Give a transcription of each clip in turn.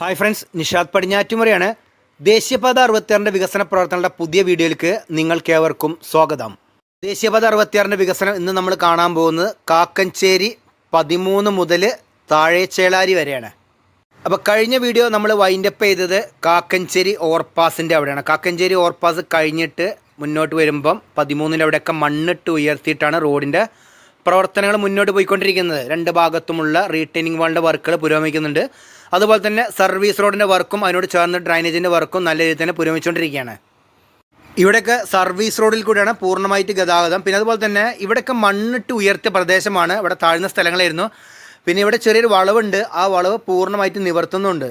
Hi friends Nishad പടിഞ്ഞാറ്റുമുറയാണ്. ദേശീയപാത അറുപത്തിയാറിന്റെ വികസന പ്രവർത്തനങ്ങളുടെ പുതിയ വീഡിയോയിലേക്ക് നിങ്ങൾക്കേവർക്കും സ്വാഗതം. ദേശീയപാത അറുപത്തിയാറിന്റെ വികസനം ഇന്ന് നമ്മൾ കാണാൻ പോകുന്നത് കാക്കഞ്ചേരി പതിമൂന്ന് മുതൽ താഴേച്ചേളാരി വരെയാണ്. അപ്പോൾ കഴിഞ്ഞ വീഡിയോ നമ്മൾ വൈൻഡപ്പ് ചെയ്തത് കാക്കഞ്ചേരി ഓവർപാസിന്റെ അവിടെയാണ്. കാക്കഞ്ചേരി ഓവർപാസ് കഴിഞ്ഞിട്ട് മുന്നോട്ട് വരുമ്പം പതിമൂന്നിന്റെ അവിടെയൊക്കെ മണ്ണിട്ട് ഉയർത്തിയിട്ടാണ് റോഡിന്റെ പ്രവർത്തനങ്ങൾ മുന്നോട്ട് പോയിക്കൊണ്ടിരിക്കുന്നത്. രണ്ട് ഭാഗത്തുമുള്ള റീറ്റെയിനിങ് വാളിന്റെ വർക്കുകൾ പുരോഗമിക്കുന്നുണ്ട്. അതുപോലെ തന്നെ സർവീസ് റോഡിന്റെ വർക്കും അതിനോട് ചേർന്ന് ഡ്രൈനേജിന്റെ വർക്കും നല്ല രീതിയിൽ തന്നെ പുരോഗമിച്ചുകൊണ്ടിരിക്കുകയാണ്. ഇവിടെയൊക്കെ സർവീസ് റോഡിൽ കൂടിയാണ് പൂർണമായിട്ട് ഗതാഗതം. പിന്നെ അതുപോലെ തന്നെ ഇവിടെയൊക്കെ മണ്ണിട്ട് ഉയർത്തിയ പ്രദേശമാണ്. ഇവിടെ താഴ്ന്ന സ്ഥലങ്ങളായിരുന്നു. പിന്നെ ഇവിടെ ചെറിയൊരു വളവുണ്ട്. ആ വളവ് പൂർണമായിട്ട് നിവർത്തുന്നുണ്ട്.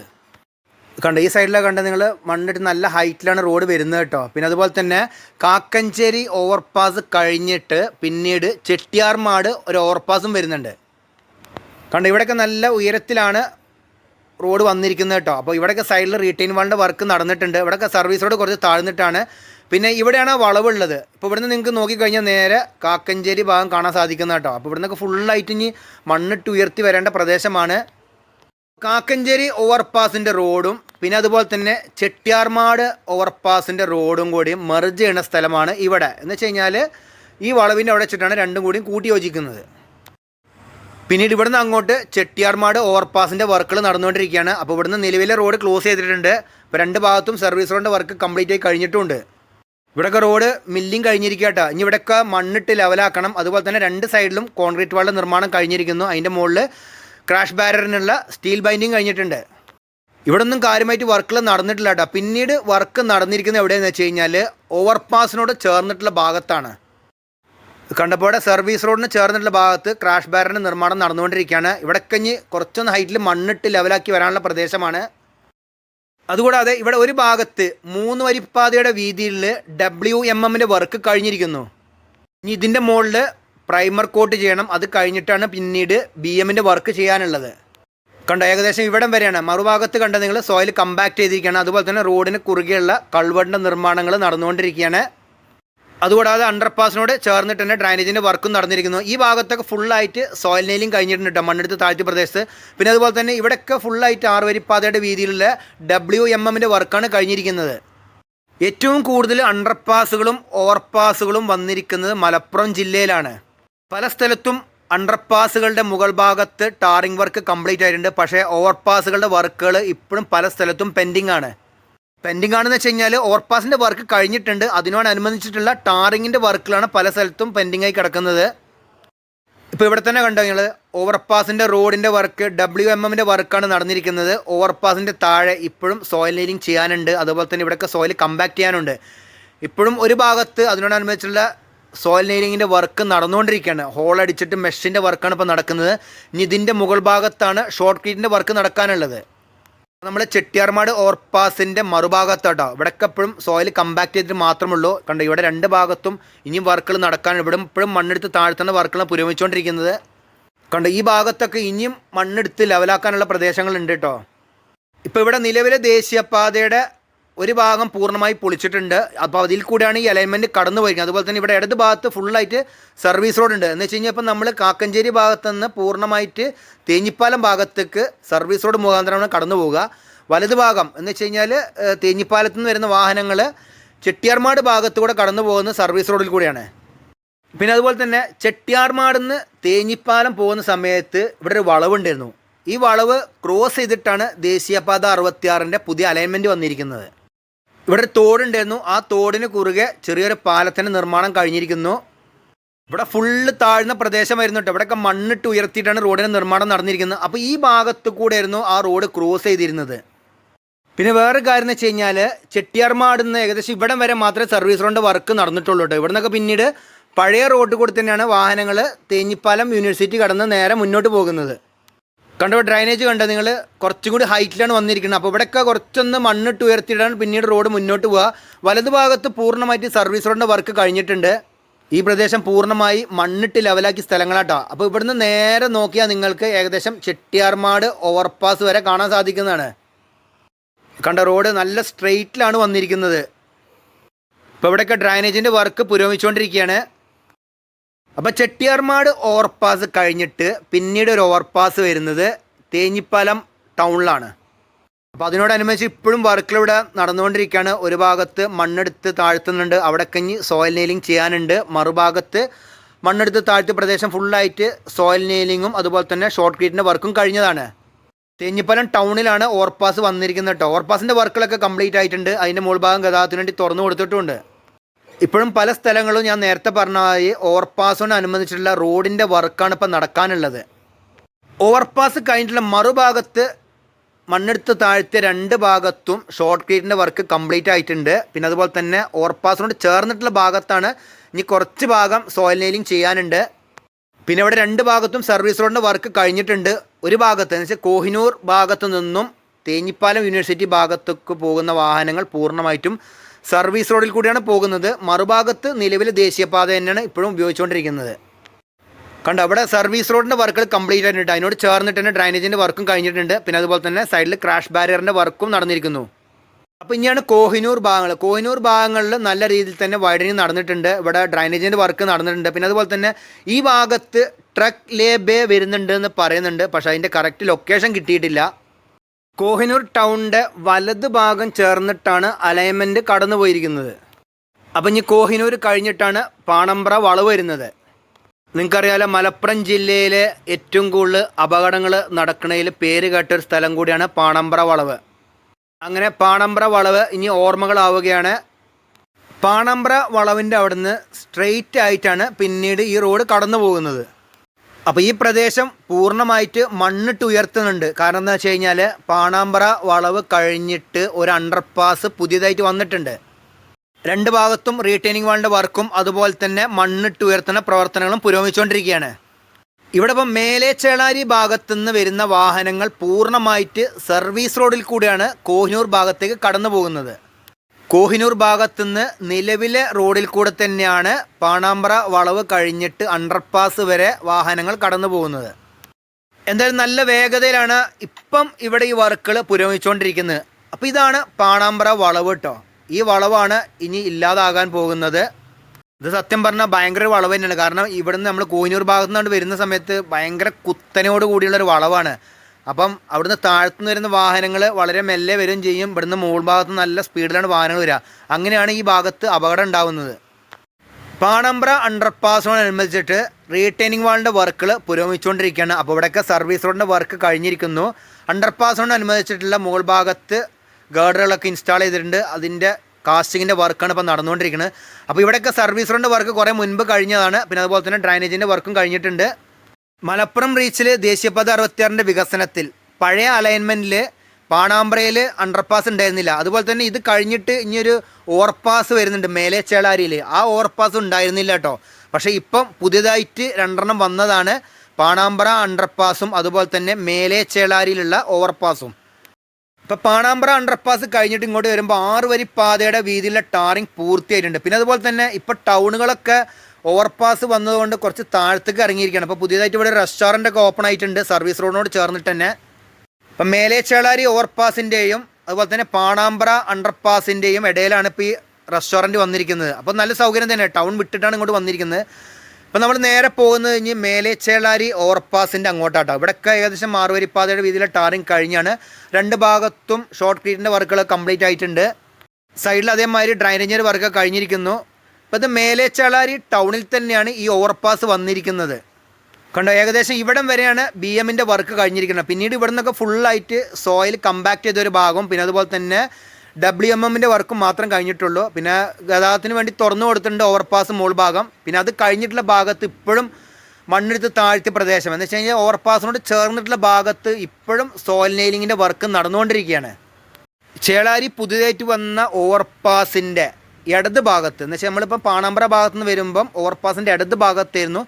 കണ്ടോ ഈ സൈഡിലൊക്കെ കണ്ട നിങ്ങൾ മണ്ണിട്ട് നല്ല ഹൈറ്റിലാണ് റോഡ് വരുന്നത് കേട്ടോ. പിന്നെ അതുപോലെ തന്നെ കാക്കഞ്ചേരി ഓവർപാസ് കഴിഞ്ഞിട്ട് പിന്നീട് ചെട്ടിയാർമാട് ഒരു ഓവർപാസും വരുന്നുണ്ട്. കണ്ടോ ഇവിടെയൊക്കെ നല്ല ഉയരത്തിലാണ് റോഡ് വന്നിരിക്കുന്നത് കേട്ടോ. അപ്പോൾ ഇവിടെയൊക്കെ സൈഡിൽ റീറ്റെയിൻ വാളിന്റെ വർക്ക് നടന്നിട്ടുണ്ട്. ഇവിടെയൊക്കെ സർവീസ് റോഡ് കുറച്ച് താഴ്ന്നിട്ടാണ്. പിന്നെ ഇവിടെയാണ് വളവുള്ളത്. ഇപ്പോൾ ഇവിടുന്ന് നിങ്ങൾക്ക് നോക്കിക്കഴിഞ്ഞാൽ നേരെ കാക്കഞ്ചേരി ഭാഗം കാണാൻ സാധിക്കുന്നത് കേട്ടോ. അപ്പോൾ ഇവിടുന്നൊക്കെ ഫുള്ളായിട്ട് ഇനി മണ്ണിട്ട് ഉയർത്തി വരേണ്ട പ്രദേശമാണ്. കാക്കഞ്ചേരി ഓവർപാസിന്റെ റോഡും പിന്നെ അതുപോലെ തന്നെ ചെട്ടിയാർമാട് ഓവർപാസിന്റെ റോഡും കൂടി മെർജ് ചെയ്യുന്ന സ്ഥലമാണ് ഇവിടെ. എന്ന് വെച്ച് കഴിഞ്ഞാൽ ഈ വളവിന്റെ അവിടെ വെച്ചിട്ടാണ് രണ്ടും കൂടിയും കൂട്ടി യോജിക്കുന്നത്. പിന്നീട് ഇവിടുന്ന് അങ്ങോട്ട് ചെട്ടിയാർമാട് ഓവർപാസിന്റെ വർക്കുകൾ നടന്നുകൊണ്ടിരിക്കുകയാണ്. അപ്പോൾ ഇവിടുന്ന് നിലവിലെ റോഡ് ക്ലോസ് ചെയ്തിട്ടുണ്ട്. ഇപ്പോൾ രണ്ട് ഭാഗത്തും സർവീസ് റോഡിന്റെ വർക്ക് കംപ്ലീറ്റ് ആയി കഴിഞ്ഞിട്ടുണ്ട്. ഇവിടെയൊക്കെ റോഡ് മില്ലിങ് കഴിഞ്ഞിരിക്കട്ടെ കേട്ടോ ഇനി ഇവിടെയൊക്കെ മണ്ണിട്ട് ലെവലാക്കണം അതുപോലെ തന്നെ രണ്ട് സൈഡിലും കോൺക്രീറ്റ് വാളിന്റെ നിർമ്മാണം കഴിഞ്ഞിരിക്കുന്നു. അതിന്റെ മുകളിൽ ക്രാഷ് ബാരറിനുള്ള സ്റ്റീൽ ബൈൻഡിങ് കഴിഞ്ഞിട്ടുണ്ട്. ഇവിടെ ഒന്നും കാര്യമായിട്ട് വർക്കുകൾ നടന്നിട്ടില്ല കേട്ടോ പിന്നീട് വർക്ക് നടന്നിരിക്കുന്നത് എവിടെയെന്ന് വെച്ച് കഴിഞ്ഞാൽ ഓവർപാസിനോട് ചേർന്നിട്ടുള്ള ഭാഗത്താണ്. കണ്ടപ്പോടെ സർവീസ് റോഡിന് ചേർന്നിട്ടുള്ള ഭാഗത്ത് ക്രാഷ് ബാരറിന്റെ നിർമ്മാണം നടന്നുകൊണ്ടിരിക്കുകയാണ്. ഇവിടെ കഴിഞ്ഞ് കുറച്ചൊന്ന് ഹൈറ്റിൽ മണ്ണിട്ട് ലെവലാക്കി വരാനുള്ള പ്രദേശമാണ്. അതുകൂടാതെ ഇവിടെ ഒരു ഭാഗത്ത് മൂന്ന് വരിപ്പാതയുടെ വീതിയിൽ ഡബ്ല്യു എം എമ്മിന്റെ വർക്ക് കഴിഞ്ഞിരിക്കുന്നു. ഇനി ഇതിന്റെ മുകളിൽ പ്രൈമർ കോട്ട് ചെയ്യണം. അത് കഴിഞ്ഞിട്ടാണ് പിന്നീട് ബി എമ്മിന്റെ വർക്ക് ചെയ്യാനുള്ളത്. കണ്ട ഏകദേശം ഇവിടം വരെയാണ്. മറുഭാഗത്ത് കണ്ട നിങ്ങൾ സോയിൽ കമ്പാക്ട് ചെയ്തിരിക്കുകയാണ്. അതുപോലെ തന്നെ റോഡിന് കുറുകെയുള്ള കൾവറിന്റെ നിർമ്മാണങ്ങൾ നടന്നുകൊണ്ടിരിക്കുകയാണ്. അതുകൂടാതെ അണ്ടർപാസിനോട് ചേർന്നിട്ട് തന്നെ ഡ്രൈനേജിന്റെ വർക്കും നടന്നിരിക്കുന്നു. ഈ ഭാഗത്തൊക്കെ ഫുള്ളായിട്ട് സോയിൽ നെയിലും കഴിഞ്ഞിട്ടുണ്ട് കേട്ടോ മണ്ണെടുത്ത് താഴ്ത്തി പ്രദേശത്ത്. പിന്നെ അതുപോലെ തന്നെ ഇവിടെയൊക്കെ ഫുള്ളായിട്ട് ആറുവരിപ്പാതയുടെ വീതിയിലുള്ള ഡബ്ല്യു എം എമ്മിന്റെ വർക്കാണ് കഴിഞ്ഞിരിക്കുന്നത്. ഏറ്റവും കൂടുതൽ അണ്ടർപാസുകളും ഓവർപാസുകളും വന്നിരിക്കുന്നത് മലപ്പുറം ജില്ലയിലാണ്. പല സ്ഥലത്തും അണ്ടർപാസുകളുടെ മുകൾ ഭാഗത്ത് ടാറിംഗ് വർക്ക് കംപ്ലീറ്റ് ആയിട്ടുണ്ട്. പക്ഷേ ഓവർപാസുകളുടെ വർക്കുകൾ ഇപ്പോഴും പല സ്ഥലത്തും പെൻഡിങ് ആണ്. പെൻഡിങ് ആണെന്ന് വെച്ച് കഴിഞ്ഞാൽ ഓവർപാസിന്റെ വർക്ക് കഴിഞ്ഞിട്ടുണ്ട്. അതിനോടനുബന്ധിച്ചിട്ടുള്ള ടാറിങ്ങിന്റെ വർക്കുകളാണ് പല സ്ഥലത്തും പെൻഡിങ് ആയി കിടക്കുന്നത്. ഇപ്പോൾ ഇവിടെ തന്നെ കണ്ടോ നിങ്ങൾ ഓവർപാസിന്റെ റോഡിന്റെ വർക്ക് ഡബ്ല്യു എം എമ്മിന്റെ വർക്കാണ് നടന്നിരിക്കുന്നത്. ഓവർപാസിന്റെ താഴെ ഇപ്പോഴും സോയിൽ നെയിലിംഗ് ചെയ്യാനുണ്ട്. അതുപോലെ തന്നെ ഇവിടെയൊക്കെ സോയിൽ കമ്പാക്ട് ചെയ്യാനുണ്ട്. ഇപ്പോഴും ഒരു ഭാഗത്ത് അതിനോടനുബന്ധിച്ചുള്ള സോയിൽ നെയിലിങ്ങിന്റെ വർക്ക് നടന്നുകൊണ്ടിരിക്കുകയാണ്. ഹോൾ അടിച്ചിട്ട് മെഷിന്റെ വർക്കാണ് ഇപ്പോൾ നടക്കുന്നത്. ഇനി ഇതിന്റെ മുകൾ ഭാഗത്താണ് ഷോർട്ട് ക്രീറ്റിന്റെ വർക്ക് നടക്കാനുള്ളത്. നമ്മൾ ചെട്ടിയാർമാട് ഓവർപാസിന്റെ മറുഭാഗത്താട്ടോ. ഇവിടെയൊക്കെ എപ്പോഴും സോയിൽ കമ്പാക്ട് ചെയ്തിട്ട് മാത്രമേ ഉള്ളൂ കണ്ടോ ഇവിടെ രണ്ട് ഭാഗത്തും ഇനിയും വർക്കുകൾ നടക്കാൻ ഇവിടെ ഇപ്പോഴും മണ്ണെടുത്ത് താഴ്ത്തുന്ന വർക്കുകൾ പുരോഗമിച്ചുകൊണ്ടിരിക്കുന്നത്. കണ്ടോ ഈ ഭാഗത്തൊക്കെ ഇനിയും മണ്ണെടുത്ത് ലെവലാക്കാനുള്ള പ്രദേശങ്ങളുണ്ട് കേട്ടോ. ഇപ്പോൾ ഇവിടെ നിലവിലെ ദേശീയപാതയുടെ ഒരു ഭാഗം പൂർണമായി പൊളിച്ചിട്ടുണ്ട്. അപ്പോൾ അതിൽ കൂടിയാണ് ഈ അലൈൻമെന്റ് കടന്നു പോയിരിക്കുന്നത്. അതുപോലെ തന്നെ ഇവിടെ ഇടത് ഭാഗത്ത് ഫുള്ളായിട്ട് സർവീസ് റോഡ് ഉണ്ട്. എന്ന് വെച്ച് കഴിഞ്ഞാൽ നമ്മൾ കാക്കഞ്ചേരി ഭാഗത്ത് നിന്ന് പൂർണമായിട്ട് തേഞ്ഞിപ്പാലം ഭാഗത്തേക്ക് സർവീസ് റോഡ് മുഖാന്തരമാണ് കടന്നു പോവുക. വലത് ഭാഗം എന്ന് വെച്ച് കഴിഞ്ഞാൽ തേഞ്ഞിപ്പാലത്ത് നിന്ന് വരുന്ന വാഹനങ്ങൾ ചെട്ടിയാർമാട് ഭാഗത്തൂടെ കടന്നു പോകുന്ന സർവീസ് റോഡിൽ കൂടിയാണ്. പിന്നെ അതുപോലെ തന്നെ ചെട്ടിയാർമാട് നിന്ന് തേഞ്ഞിപ്പാലം പോകുന്ന സമയത്ത് ഇവിടെ ഒരു വളവുണ്ടായിരുന്നു ഈ വളവ് ക്രോസ് ചെയ്തിട്ടാണ് ദേശീയപാത അറുപത്തിയാറിന്റെ പുതിയ അലൈൻമെന്റ് വന്നിരിക്കുന്നത്. ഇവിടെ ഒരു തോടുണ്ടായിരുന്നു. ആ തോടിന് കുറുകെ ചെറിയൊരു പാലത്തിന്റെ നിർമ്മാണം കഴിഞ്ഞിരിക്കുന്നു. ഇവിടെ ഫുള്ള് താഴ്ന്ന പ്രദേശമായിരുന്നു കേട്ടോ. ഇവിടെയൊക്കെ മണ്ണിട്ട് ഉയർത്തിയിട്ടാണ് റോഡിന്റെ നിർമ്മാണം നടന്നിരിക്കുന്നത്. അപ്പോൾ ഈ ഭാഗത്ത് കൂടെ ആയിരുന്നു ആ റോഡ് ക്രോസ് ചെയ്തിരുന്നത്. പിന്നെ വേറെ കാര്യം എന്ന് വെച്ച് കഴിഞ്ഞാൽ ചെട്ടിയാർമാടുന്ന ഏകദേശം ഇവിടം വരെ മാത്രമേ സർവീസ് റോഡിന്റെ വർക്ക് നടന്നിട്ടുള്ളൂ കേട്ടോ. ഇവിടെ നിന്നൊക്കെ പിന്നീട് പഴയ റോഡ് കൂടി തന്നെയാണ് വാഹനങ്ങൾ തേഞ്ഞിപ്പാലം യൂണിവേഴ്സിറ്റി കടന്ന് നേരെ മുന്നോട്ട് പോകുന്നത്. കണ്ടോ ഡ്രൈനേജ് കണ്ടോ നിങ്ങൾ കുറച്ചും കൂടി ഹൈറ്റിലാണ് വന്നിരിക്കുന്നത്. അപ്പോൾ ഇവിടെയൊക്കെ കുറച്ചൊന്ന് മണ്ണിട്ട് ഉയർത്തിയിട്ടാണ് പിന്നീട് റോഡ് മുന്നോട്ട് പോവുക. വലതുഭാഗത്ത് പൂർണമായിട്ട് സർവീസ് റോഡിന്റെ വർക്ക് കഴിഞ്ഞിട്ടുണ്ട്. ഈ പ്രദേശം പൂർണമായി മണ്ണിട്ട് ലെവലാക്കിയ സ്ഥലങ്ങളാട്ടോ. അപ്പോൾ ഇവിടുന്ന് നേരെ നോക്കിയാൽ നിങ്ങൾക്ക് ഏകദേശം ചെട്ടിയാർമാട് ഓവർപാസ് വരെ കാണാൻ സാധിക്കുന്നതാണ്. കണ്ട റോഡ് നല്ല സ്ട്രെയിറ്റിലാണ് വന്നിരിക്കുന്നത്. ഇപ്പോൾ ഇവിടെയൊക്കെ ഡ്രൈനേജിന്റെ വർക്ക് പുരോഗമിച്ചുകൊണ്ടിരിക്കുകയാണ്. അപ്പോൾ ചെട്ടിയാർമാട് ഓവർപാസ് കഴിഞ്ഞിട്ട് പിന്നീട് ഒരു ഓവർപാസ് വരുന്നത് തേഞ്ഞിപ്പാലം ടൗണിലാണ്. അപ്പോൾ അതിനോടനുബന്ധിച്ച് ഇപ്പോഴും വർക്കുകൾ ഇവിടെ നടന്നുകൊണ്ടിരിക്കുകയാണ്. ഒരു ഭാഗത്ത് മണ്ണെടുത്ത് താഴ്ത്തുന്നുണ്ട്. അവിടെ കഞ്ഞി സോയിൽ നെയിലിംഗ് ചെയ്യാനുണ്ട്. മറുഭാഗത്ത് മണ്ണെടുത്ത് താഴ്ത്തിയ പ്രദേശം ഫുള്ളായിട്ട് സോയിൽ നെയിലിങ്ങും അതുപോലെ തന്നെ ഷോർട്ട് ക്രീറ്റിന്റെ വർക്കും കഴിഞ്ഞതാണ്. തേഞ്ഞിപ്പാലം ടൗണിലാണ് ഓവർപാസ് വന്നിരിക്കുന്നത് കേട്ടോ. ഓവർപാസിന്റെ വർക്കുകളൊക്കെ കംപ്ലീറ്റ് ആയിട്ടുണ്ട്. അതിന്റെ മുൾഭാഗം ഗതാഗതത്തിന് വേണ്ടി തുറന്നു കൊടുത്തിട്ടുണ്ട്. ഇപ്പോഴും പല സ്ഥലങ്ങളും ഞാൻ നേരത്തെ പറഞ്ഞ ഓവർപാസോട് അനുബന്ധിച്ചിട്ടുള്ള റോഡിന്റെ വർക്കാണ് ഇപ്പോൾ നടക്കാനുള്ളത്. ഓവർപാസ് കഴിഞ്ഞിട്ടുള്ള മറുഭാഗത്ത് മണ്ണെടുത്ത് താഴ്ത്തിയ രണ്ട് ഭാഗത്തും ഷോർട്ട് ക്രീറ്റിന്റെ വർക്ക് കംപ്ലീറ്റ് ആയിട്ടുണ്ട്. പിന്നെ അതുപോലെ തന്നെ ഓവർപാസിനോട് ചേർന്നിട്ടുള്ള ഭാഗത്താണ് ഇനി കുറച്ച് ഭാഗം സോയിൽ നെയിലിംഗ് ചെയ്യാനുണ്ട്. പിന്നെ ഇവിടെ രണ്ട് ഭാഗത്തും സർവീസ് റോഡിന്റെ വർക്ക് കഴിഞ്ഞിട്ടുണ്ട്. ഒരു ഭാഗത്ത് എന്ന് വെച്ചാൽ കോഹിനൂർ ഭാഗത്തു നിന്നും തേഞ്ഞിപ്പാലം യൂണിവേഴ്സിറ്റി ഭാഗത്തേക്ക് പോകുന്ന വാഹനങ്ങൾ പൂർണമായിട്ടും സർവീസ് റോഡിൽ കൂടിയാണ് പോകുന്നത്. മറുഭാഗത്ത് നിലവിലെ ദേശീയപാത തന്നെയാണ് ഇപ്പോഴും ഉപയോഗിച്ചുകൊണ്ടിരിക്കുന്നത്. കണ്ടോ അവിടെ സർവീസ് റോഡിന്റെ വർക്കുകൾ കംപ്ലീറ്റ് ആയിട്ടുണ്ട്. അതിനോട് ചേർന്നിട്ട് തന്നെ ഡ്രൈനേജിന്റെ വർക്കും കഴിഞ്ഞിട്ടുണ്ട്. പിന്നെ അതുപോലെ തന്നെ സൈഡിൽ ക്രാഷ് ബാരിയറിന്റെ വർക്കും നടന്നിരിക്കുന്നു. അപ്പോൾ ഇനിയാണ് കോഹിനൂർ ഭാഗങ്ങൾ. കോഹിനൂർ ഭാഗങ്ങളിൽ നല്ല രീതിയിൽ തന്നെ വൈഡനിങ് നടന്നിട്ടുണ്ട്. ഇവിടെ ഡ്രൈനേജിന്റെ വർക്ക് നടന്നിട്ടുണ്ട്. പിന്നെ അതുപോലെ തന്നെ ഈ ഭാഗത്ത് ട്രക്ക് ലേബേ വരുന്നുണ്ട് എന്ന് പറയുന്നുണ്ട്. പക്ഷേ അതിന്റെ കറക്റ്റ് ലൊക്കേഷൻ കിട്ടിയിട്ടില്ല. കോഹിനൂർ ടൗണിന്റെ വലത് ഭാഗം ചേർന്നിട്ടാണ് അലൈൻമെന്റ് കടന്നു പോയിരിക്കുന്നത് അപ്പം ഇനി കോഹിനൂർ കഴിഞ്ഞിട്ടാണ് പാണമ്പ്ര വളവ് വരുന്നത്. നിങ്ങൾക്കറിയാലോ മലപ്പുറം ജില്ലയിലെ ഏറ്റവും കൂടുതൽ അപകടങ്ങൾ നടക്കുന്നതിൽ പേര് കേട്ടൊരു സ്ഥലം കൂടിയാണ് പാണമ്പ്ര വളവ്. അങ്ങനെ പാണമ്പ്ര വളവ് ഇനി ഓർമ്മകളാവുകയാണ്. പാണമ്പ്ര വളവിന്റെ അവിടുന്ന് സ്ട്രെയിറ്റ് ആയിട്ടാണ് പിന്നീട് ഈ റോഡ് കടന്നു പോകുന്നത് അപ്പോൾ ഈ പ്രദേശം പൂർണമായിട്ട് മണ്ണിട്ട് ഉയർത്തുന്നുണ്ട്. കാരണം എന്താ വെച്ച് കഴിഞ്ഞാൽ പാണാമ്പ്ര വളവ് കഴിഞ്ഞിട്ട് ഒരു അണ്ടർപാസ് പുതിയതായിട്ട് വന്നിട്ടുണ്ട്. രണ്ട് ഭാഗത്തും റീറ്റെയിനിങ് വാളിന്റെ വർക്കും അതുപോലെ തന്നെ മണ്ണിട്ട് ഉയർത്തുന്ന പ്രവർത്തനങ്ങളും പുരോഗമിച്ചുകൊണ്ടിരിക്കുകയാണ്. ഇവിടെ ഇപ്പം മേലെ ചേളാരി ഭാഗത്തു നിന്ന് വരുന്ന വാഹനങ്ങൾ പൂർണമായിട്ട് സർവീസ് റോഡിൽ കൂടിയാണ് കോഹിനൂർ ഭാഗത്തേക്ക് കടന്നു പോകുന്നത് കോഹിനൂർ ഭാഗത്തു നിന്ന് നിലവിലെ റോഡിൽ കൂടെ തന്നെയാണ് പാണാമ്പ്ര വളവ് കഴിഞ്ഞിട്ട് അണ്ടർപാസ് വരെ വാഹനങ്ങൾ കടന്നു പോകുന്നത് എന്തായാലും നല്ല വേഗതയിലാണ് ഇപ്പം ഇവിടെ ഈ വർക്കുകൾ പുരോഗമിച്ചുകൊണ്ടിരിക്കുന്നത്. അപ്പോൾ ഇതാണ് പാണാമ്പ്ര വളവ് കേട്ടോ ഈ വളവാണ് ഇനി ഇല്ലാതാകാൻ പോകുന്നത്. ഇത് സത്യം പറഞ്ഞാൽ ഭയങ്കര വളവ് തന്നെയാണ്. കാരണം ഇവിടുന്ന് നമ്മൾ കോഹിനൂർ ഭാഗത്തു നിന്നാണ് വരുന്ന സമയത്ത് ഭയങ്കര കുത്തനോട് കൂടിയുള്ളൊരു വളവാണ്. അപ്പം അവിടുന്ന് താഴ്ത്തുനിന്ന് വരുന്ന വാഹനങ്ങൾ വളരെ മെല്ലെ വരും ചെയ്യും. ഇവിടുന്ന് മുകൾ ഭാഗത്ത് നല്ല സ്പീഡിലാണ് വാഹനങ്ങൾ വരിക. അങ്ങനെയാണ് ഈ ഭാഗത്ത് അപകടം ഉണ്ടാകുന്നത് പാണമ്പ്ര അണ്ടർപാസിനോടനുബന്ധിച്ചിട്ട് റീറ്റെയിനിങ് വാളിന്റെ വർക്കുകൾ പുരോഗമിച്ചുകൊണ്ടിരിക്കുകയാണ്. അപ്പോൾ ഇവിടെയൊക്കെ സർവീസ് റോഡിന്റെ വർക്ക് കഴിഞ്ഞിരിക്കുന്നു. അണ്ടർപാസിനോടനുബന്ധിച്ചിട്ടുള്ള മുകൾ ഭാഗത്ത് ഗാർഡറുകളൊക്കെ ഇൻസ്റ്റാൾ ചെയ്തിട്ടുണ്ട്. അതിന്റെ കാസ്റ്റിങ്ങിന്റെ വർക്കാണ് ഇപ്പോൾ നടന്നുകൊണ്ടിരിക്കുന്നത്. അപ്പോൾ ഇവിടെയൊക്കെ സർവീസ് റോഡിന്റെ വർക്ക് കുറേ മുൻപ് കഴിഞ്ഞതാണ്. പിന്നെ അതുപോലെ തന്നെ ഡ്രൈനേജിന്റെ വർക്കും കഴിഞ്ഞിട്ടുണ്ട്. മലപ്പുറം റീച്ചിലെ ദേശീയപാത അറുപത്തിയാറിന്റെ വികസനത്തിൽ പഴയ അലൈൻമെന്റിൽ പാണാമ്പ്രയിൽ അണ്ടർപാസ് ഉണ്ടായിരുന്നില്ല. അതുപോലെ തന്നെ ഇത് കഴിഞ്ഞിട്ട് ഇനിയൊരു ഓവർപാസ് വരുന്നുണ്ട് മേലെ ചേളാരിയിൽ ആ ഓവർപാസ് ഉണ്ടായിരുന്നില്ല കേട്ടോ പക്ഷേ ഇപ്പം പുതിയതായിട്ട് രണ്ടെണ്ണം വന്നതാണ്. പാണാമ്പ്ര അണ്ടർപാസും അതുപോലെ തന്നെ മേലെ ചേളാരിയിലുള്ള ഓവർപാസും ഇപ്പോൾ പാണാമ്പ്ര അണ്ടർപാസ് കഴിഞ്ഞിട്ട് ഇങ്ങോട്ട് വരുമ്പോൾ ആറ് വരി പാതയുടെ വീതിയിലെ ടാറിങ് പൂർത്തിയായിട്ടുണ്ട്. പിന്നെ അതുപോലെ തന്നെ ഇപ്പോൾ ടൗണുകളൊക്കെ ഓവർപാസ് വന്നതുകൊണ്ട് കുറച്ച് താഴത്തേക്ക് ഇറങ്ങിയിരിക്കുകയാണ്. അപ്പോൾ പുതിയതായിട്ട് ഇവിടെ റെസ്റ്റോറന്റ് ഒക്കെ ഓപ്പൺ ആയിട്ടുണ്ട്. സർവീസ് റോഡിനോട് ചേർന്നിട്ട് തന്നെ. അപ്പം മേലേച്ചേളാരി ഓവർപാസിന്റെയും അതുപോലെ തന്നെ പാണാമ്പ്ര അണ്ടർപാസിന്റെയും ഇടയിലാണ് ഇപ്പോൾ ഈ റെസ്റ്റോറന്റ് വന്നിരിക്കുന്നത്. അപ്പോൾ നല്ല സൗകര്യം തന്നെ. ടൗൺ വിട്ടിട്ടാണ് ഇങ്ങോട്ട് വന്നിരിക്കുന്നത്. അപ്പോൾ നമ്മൾ നേരെ പോകുന്നത് കഴിഞ്ഞ് മേലേച്ചേളാരി ഓവർപാസിന്റെ അങ്ങോട്ടാട്ടോ. ഇവിടെയൊക്കെ ഏകദേശം മാറുവരിപ്പാതയുടെ വീതിയിലെ ടാറിങ് കഴിഞ്ഞാണ്. രണ്ട് ഭാഗത്തും ഷോർട്ട് ക്രീറ്റിന്റെ വർക്കുകൾ കംപ്ലീറ്റ് ആയിട്ടുണ്ട്. സൈഡിൽ അതേമാതിരി ഡ്രൈനേജിന്റെ വർക്ക് കഴിഞ്ഞിരിക്കുന്നു. അപ്പോൾ ഇത് മേലേച്ചാളാരി ടൗണിൽ തന്നെയാണ് ഈ ഓവർപാസ് വന്നിരിക്കുന്നത്. കണ്ടോ ഏകദേശം ഇവിടം വരെയാണ് ബി എമ്മിന്റെ വർക്ക് കഴിഞ്ഞിരിക്കുന്നത്. പിന്നീട് ഇവിടെ നിന്നൊക്കെ ഫുള്ളായിട്ട് സോയിൽ കമ്പാക്ട് ചെയ്തൊരു ഭാഗം പിന്നെ അതുപോലെ തന്നെ ഡബ്ല്യു എം എമ്മിന്റെ വർക്കും മാത്രം കഴിഞ്ഞിട്ടുള്ളൂ. പിന്നെ ഗതാഗതത്തിന് വേണ്ടി തുറന്നു കൊടുത്തിട്ടുണ്ട് ഓവർപാസ് മോൾ ഭാഗം. പിന്നെ അത് കഴിഞ്ഞിട്ടുള്ള ഭാഗത്ത് ഇപ്പോഴും മണ്ണെടുത്ത് താഴ്ത്തിയ പ്രദേശം. എന്ന് വെച്ച് കഴിഞ്ഞാൽ ഓവർപാസിനോട് ചേർന്നിട്ടുള്ള ഭാഗത്ത് ഇപ്പോഴും സോയിൽ നെയിലിങ്ങിന്റെ വർക്ക് നടന്നുകൊണ്ടിരിക്കുകയാണ്. ചേളാരി പുതിയതായിട്ട് വന്ന ഓവർപാസിന്റെ ഇടത് ഭാഗത്ത് എന്ന് വെച്ചാൽ നമ്മളിപ്പോൾ പാണമ്പ്ര ഭാഗത്ത് നിന്ന് വരുമ്പം ഓവർപാസിന്റെ ഇടത് ഭാഗത്തായിരുന്നു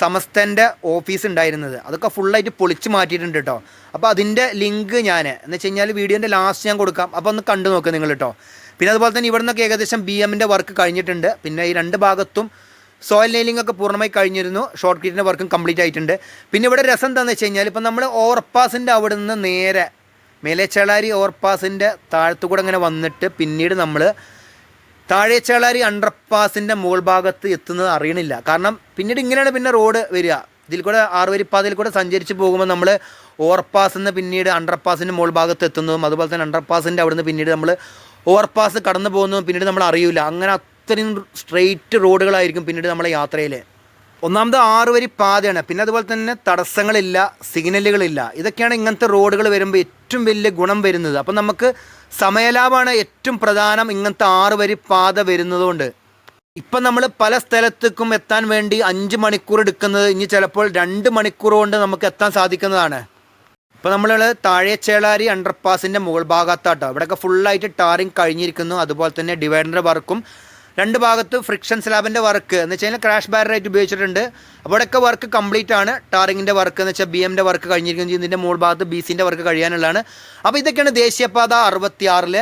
സമസ്തന്റെ ഓഫീസ് ഉണ്ടായിരുന്നത്. അതൊക്കെ ഫുള്ളായിട്ട് പൊളിച്ച് മാറ്റിയിട്ടുണ്ട് കേട്ടോ അപ്പോൾ അതിന്റെ ലിങ്ക് ഞാൻ എന്ന് വെച്ച് കഴിഞ്ഞാൽ വീഡിയോന്റെ ലാസ്റ്റ് ഞാൻ കൊടുക്കാം. അപ്പോൾ ഒന്ന് കണ്ടു നോക്കുക നിങ്ങൾ കേട്ടോ പിന്നെ അതുപോലെ തന്നെ ഇവിടെ നിന്നൊക്കെ ഏകദേശം ബി എമ്മിന്റെ വർക്ക് കഴിഞ്ഞിട്ടുണ്ട്. പിന്നെ ഈ രണ്ട് ഭാഗത്തും സോയിൽ നെയിലിംഗ് ഒക്കെ പൂർണമായി കഴിഞ്ഞിരുന്നു. ഷോർട്ട് ക്രീറ്റിന്റെ വർക്കും കംപ്ലീറ്റ് ആയിട്ടുണ്ട്. പിന്നെ ഇവിടെ രസം എന്താണെന്ന് വെച്ച് കഴിഞ്ഞാൽ ഇപ്പം നമ്മൾ ഓവർപാസിന്റെ അവിടെ നിന്ന് നേരെ മേലേച്ചളാരി ഓവർപാസിന്റെ താഴത്തുകൂടെ അങ്ങനെ വന്നിട്ട് പിന്നീട് നമ്മൾ താഴേച്ചേളാരി അണ്ടർപാസിന്റെ മുകൾ ഭാഗത്ത് എത്തുന്നത് അറിയണില്ല. കാരണം പിന്നീട് ഇങ്ങനെയാണ് പിന്നെ റോഡ് വരിക. ഇതിൽ കൂടെ ആറുവരിപ്പാതയിൽ കൂടെ സഞ്ചരിച്ച് പോകുമ്പോൾ നമ്മൾ ഓവർപാസ് നിന്ന് പിന്നീട് അണ്ടർപാസിന്റെ മുകൾ ഭാഗത്ത് എത്തുന്നതും അതുപോലെ തന്നെ അണ്ടർപാസിന്റെ അവിടുന്ന് പിന്നീട് നമ്മൾ ഓവർപാസ് കടന്നു പോകുന്നതും പിന്നീട് നമ്മൾ അറിയില്ല അങ്ങനെ അത്രയും സ്ട്രെയിറ്റ് റോഡുകളായിരിക്കും പിന്നീട് നമ്മളെ യാത്രയിൽ ഒന്നാമത് ആറ് വരി പാതയാണ്. പിന്നെ അതുപോലെ തന്നെ തടസ്സങ്ങളില്ല സിഗ്നലുകളില്ല. ഇതൊക്കെയാണ് ഇങ്ങനത്തെ റോഡുകൾ വരുമ്പോൾ ഏറ്റവും വലിയ ഗുണം വരുന്നത്. അപ്പം നമുക്ക് സമയലാഭമാണ് ഏറ്റവും പ്രധാനം ഇങ്ങനത്തെ ആറ് വരി പാത വരുന്നതുകൊണ്ട്. ഇപ്പം നമ്മൾ പല സ്ഥലത്തേക്കും എത്താൻ വേണ്ടി അഞ്ച് മണിക്കൂർ എടുക്കുന്നത് ഇനി ചിലപ്പോൾ രണ്ട് മണിക്കൂർ കൊണ്ട് നമുക്ക് എത്താൻ സാധിക്കുന്നതാണ്. ഇപ്പോൾ നമ്മൾ താഴെ ചേളാരി അണ്ടർപാസിന്റെ മുകൾ ഭാഗത്താട്ടോ. ഇവിടെയൊക്കെ ഫുള്ളായിട്ട് ടാറിങ് കഴിഞ്ഞിരിക്കുന്നു. അതുപോലെ തന്നെ ഡിവൈഡർ വർക്കും രണ്ട് ഭാഗത്ത് ഫ്രിക്ഷൻ സ്ലാബിന്റെ വർക്ക് എന്ന് വെച്ച് കഴിഞ്ഞാൽ ക്രാഷ് ബാരറായിട്ട് ഉപയോഗിച്ചിട്ടുണ്ട്. അപ്പോൾ ഇവിടെയൊക്കെ വർക്ക് കംപ്ലീറ്റ് ആണ്. ടാറിങ്ങിന്റെ വർക്ക് എന്ന് വെച്ചാൽ ബി എമ്മിന്റെ വർക്ക് കഴിഞ്ഞിരിക്കുന്നു ഇതിന്റെ മുകൾ ഭാഗത്ത് ബി സിന്റെ വർക്ക് കഴിയാനുള്ളതാണ്. അപ്പോൾ ഇതൊക്കെയാണ് ദേശീയപാത അറുപത്തിയാറിൽ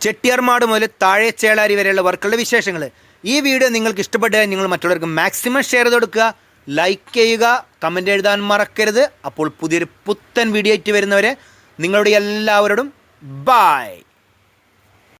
ചെട്ടിയർമാട് മുതൽ താഴെ ചേളാരി വരെയുള്ള വർക്കുകളുടെ വിശേഷങ്ങൾ. ഈ വീഡിയോ നിങ്ങൾക്ക് ഇഷ്ടപ്പെട്ടാൽ നിങ്ങൾ മറ്റുള്ളവർക്ക് മാക്സിമം ഷെയർ ചെയ്ത് കൊടുക്കുക. ലൈക്ക് ചെയ്യുക. കമന്റ് എഴുതാൻ മറക്കരുത്. അപ്പോൾ പുതിയൊരു പുത്തൻ വീഡിയോ ആയിട്ട് വരുന്നവരെ നിങ്ങളുടെ എല്ലാവരോടും ബായ്